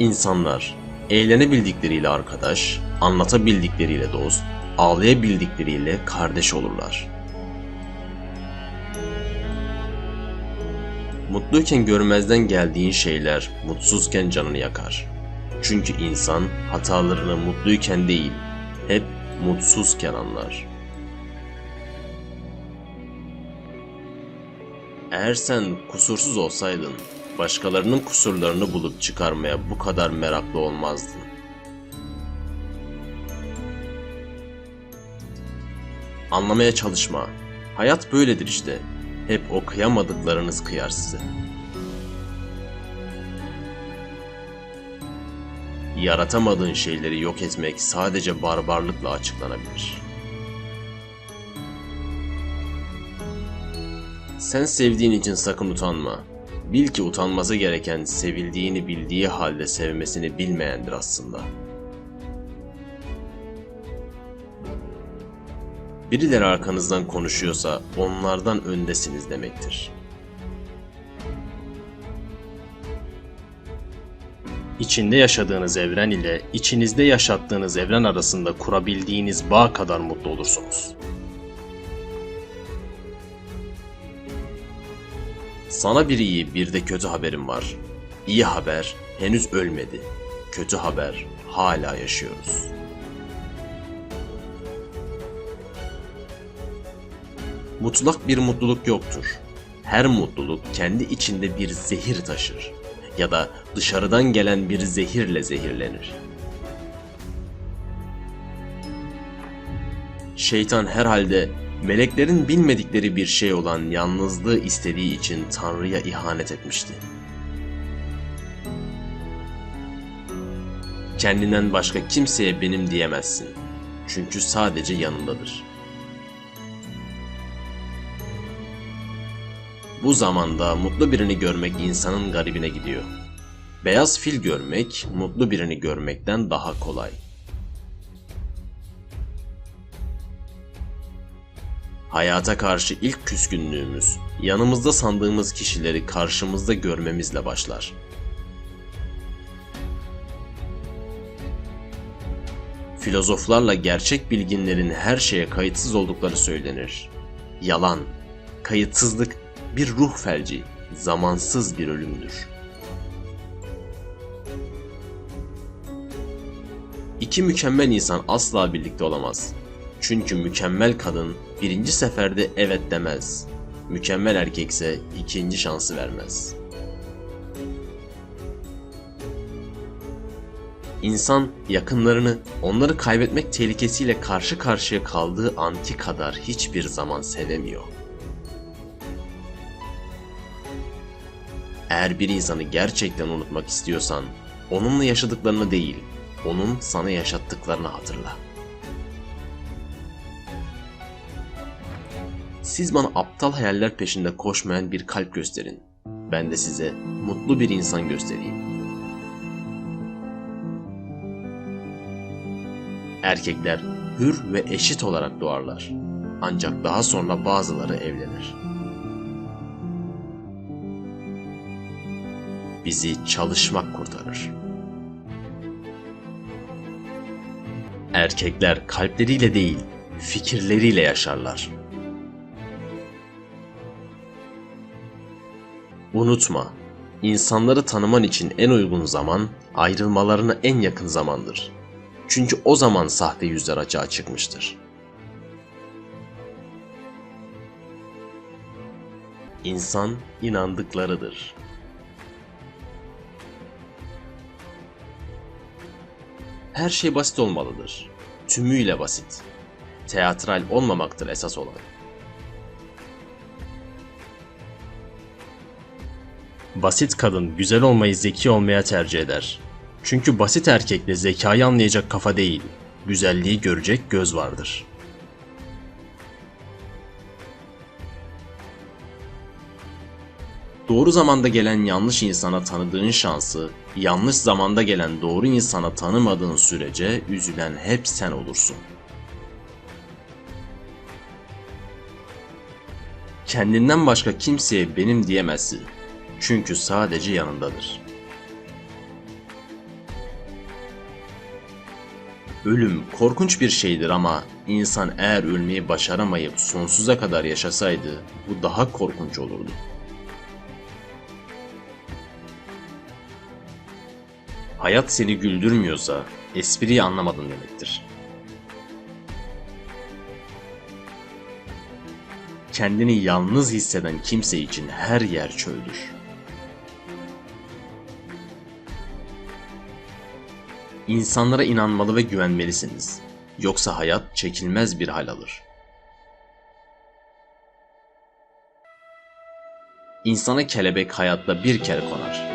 İnsanlar eğlenebildikleriyle arkadaş, anlatabildikleriyle dost, ağlayabildikleriyle kardeş olurlar. Mutluyken görmezden geldiğin şeyler mutsuzken canını yakar. Çünkü insan hatalarını mutluyken değil, hep mutsuzken anlar. Eğer sen kusursuz olsaydın, başkalarının kusurlarını bulup çıkarmaya bu kadar meraklı olmazdın. Anlamaya çalışma. Hayat böyledir işte. Hep o kıyamadıklarınız kıyar size. Yaratamadığın şeyleri yok etmek sadece barbarlıkla açıklanabilir. Sen sevdiğin için sakın utanma. Bil ki utanması gereken sevildiğini bildiği halde sevmesini bilmeyendir aslında. Birileri arkanızdan konuşuyorsa onlardan öndesiniz demektir. İçinde yaşadığınız evren ile içinizde yaşattığınız evren arasında kurabildiğiniz bağ kadar mutlu olursunuz. Sana bir iyi bir de kötü haberim var. İyi haber henüz ölmedi. Kötü haber hala yaşıyoruz. Mutlak bir mutluluk yoktur. Her mutluluk kendi içinde bir zehir taşır ya da dışarıdan gelen bir zehirle zehirlenir. Şeytan herhalde meleklerin bilmedikleri bir şey olan yalnızlığı istediği için Tanrı'ya ihanet etmişti. Kendinden başka kimseye benim diyemezsin. Çünkü sadece yanındadır. Bu zamanda mutlu birini görmek insanın garibine gidiyor. Beyaz fil görmek, mutlu birini görmekten daha kolay. Hayata karşı ilk küskünlüğümüz, yanımızda sandığımız kişileri karşımızda görmemizle başlar. Filozoflarla gerçek bilginlerin her şeye kayıtsız oldukları söylenir. Yalan, kayıtsızlık bir ruh felci, zamansız bir ölümdür. İki mükemmel insan asla birlikte olamaz. Çünkü mükemmel kadın birinci seferde evet demez. Mükemmel erkekse ikinci şansı vermez. İnsan yakınlarını onları kaybetmek tehlikesiyle karşı karşıya kaldığı anki kadar hiçbir zaman sevemiyor. Eğer bir insanı gerçekten unutmak istiyorsan, onunla yaşadıklarını değil, onun sana yaşattıklarını hatırla. Siz bana aptal hayaller peşinde koşmayan bir kalp gösterin. Ben de size mutlu bir insan göstereyim. Erkekler hür ve eşit olarak doğarlar. Ancak daha sonra bazıları evlenir. Bizi çalışmak kurtarır. Erkekler kalpleriyle değil, fikirleriyle yaşarlar. Unutma, insanları tanıman için en uygun zaman ayrılmalarına en yakın zamandır. Çünkü o zaman sahte yüzler açığa çıkmıştır. İnsan inandıklarıdır. Her şey basit olmalıdır. Tümüyle basit. Teatral olmamaktır esas olan. Basit kadın güzel olmayı zeki olmaya tercih eder. Çünkü basit erkekle zekayı anlayacak kafa değil, güzelliği görecek göz vardır. Doğru zamanda gelen yanlış insana tanıdığın şansı, yanlış zamanda gelen doğru insana tanımadığın sürece üzülen hep sen olursun. Kendinden başka kimseye benim diyemezsin. Çünkü sadece yanındadır. Ölüm korkunç bir şeydir ama insan eğer ölmeyi başaramayıp sonsuza kadar yaşasaydı bu daha korkunç olurdu. Hayat seni güldürmüyorsa espriyi anlamadın demektir. Kendini yalnız hisseden kimse için her yer çöldür. İnsanlara inanmalı ve güvenmelisiniz. Yoksa hayat çekilmez bir hal alır. İnsana kelebek hayatta bir kere konar.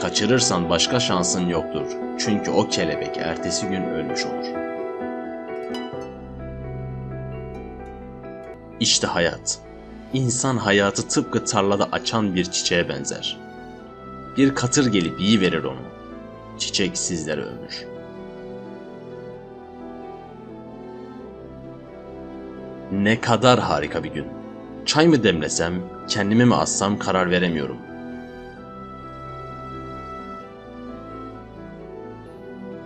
Kaçırırsan başka şansın yoktur. Çünkü o kelebek ertesi gün ölmüş olur. İşte hayat. İnsan hayatı tıpkı tarlada açan bir çiçeğe benzer. Bir katır gelip verir onu. Çiçek sizlere ömür. Ne kadar harika bir gün. Çay mı demlesem, kendimi mi assam karar veremiyorum.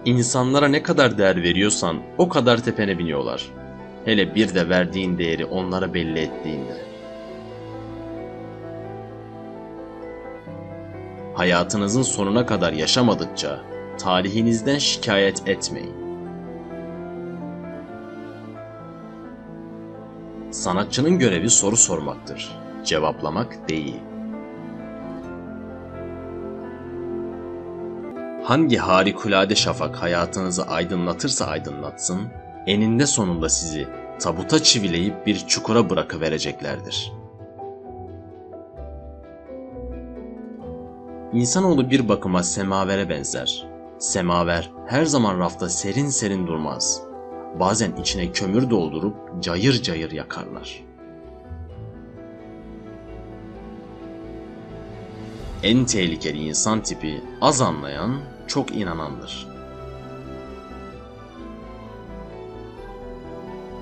İnsanlara ne kadar değer veriyorsan o kadar tepene biniyorlar. Hele bir de verdiğin değeri onlara belli ettiğinde. Hayatınızın sonuna kadar yaşamadıkça tarihinizden şikayet etmeyin. Sanatçının görevi soru sormaktır, cevaplamak değil. Hangi harikulade şafak hayatınızı aydınlatırsa aydınlatsın, eninde sonunda sizi tabuta çivileyip bir çukura bırakıvereceklerdir. İnsanoğlu bir bakıma semavere benzer. Semaver her zaman rafta serin serin durmaz. Bazen içine kömür doldurup cayır cayır yakarlar. En tehlikeli insan tipi az anlayan, çok inanandır.